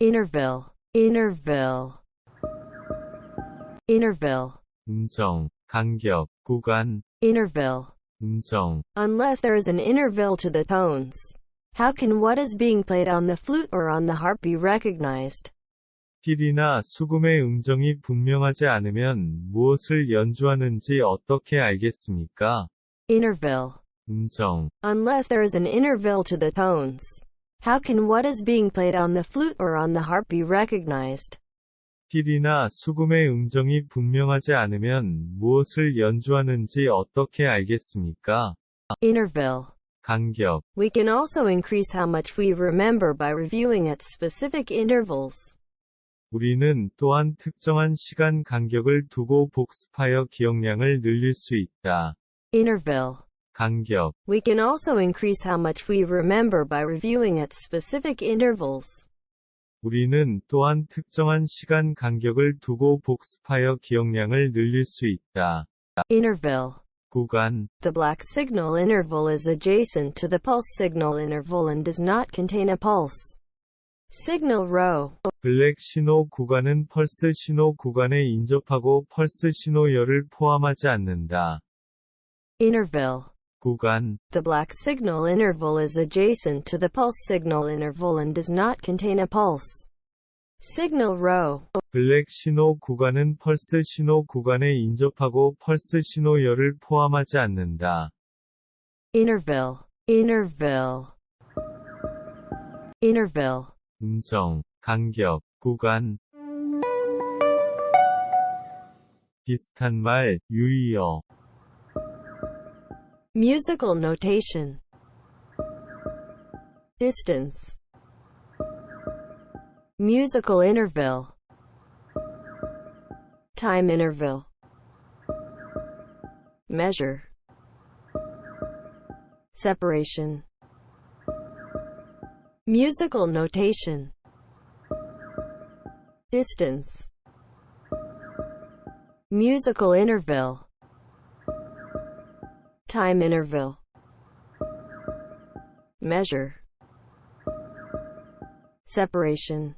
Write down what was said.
interval, interval, interval, 음정, 간격, 구간, interval. 음정, Unless there is an interval to the tones. How can what is being played on the flute or on the harp be recognized? 필이나 수금의 음정이 분명하지 않으면 무엇을 연주하는지 어떻게 알겠습니까? Interval. 음정, Unless there is an interval to the tones. How can what is being played on the flute or on the harp be recognized? 필이나 수금의 음정이 분명하지 않으면 무엇을 연주하는지 어떻게 알겠습니까? Interval. 간격, We can also increase how much we remember by reviewing at specific intervals. 우리는 또한 특정한 시간 간격을 두고 복습하여 기억량을 늘릴 수 있다. Interval. 간격, We can also increase how much we remember by reviewing at specific intervals. 우리는 또한 특정한 시간 간격을 두고 복습하여 기억량을 늘릴 수 있다. Interval. 구간, The black signal interval is adjacent to the pulse signal interval and does not contain a pulse. Signal row. 블랙 신호 구간은 펄스 신호 구간에 인접하고 펄스 신호열을 포함하지 않는다. Interval. 구간, The black signal interval is adjacent to the pulse signal interval and does not contain a pulse. Signal row. 블랙 신호 구간은 펄스 신호 구간에 인접하고 펄스 신호열을 포함하지 않는다. Interval. Interval. Interval. 음정, 간격, 구간. 비슷한 말, 유의어. Musical notation. Distance. Musical interval. Time interval. Measure. Separation. Musical notation. Distance. Musical interval. Time interval. Measure. Separation.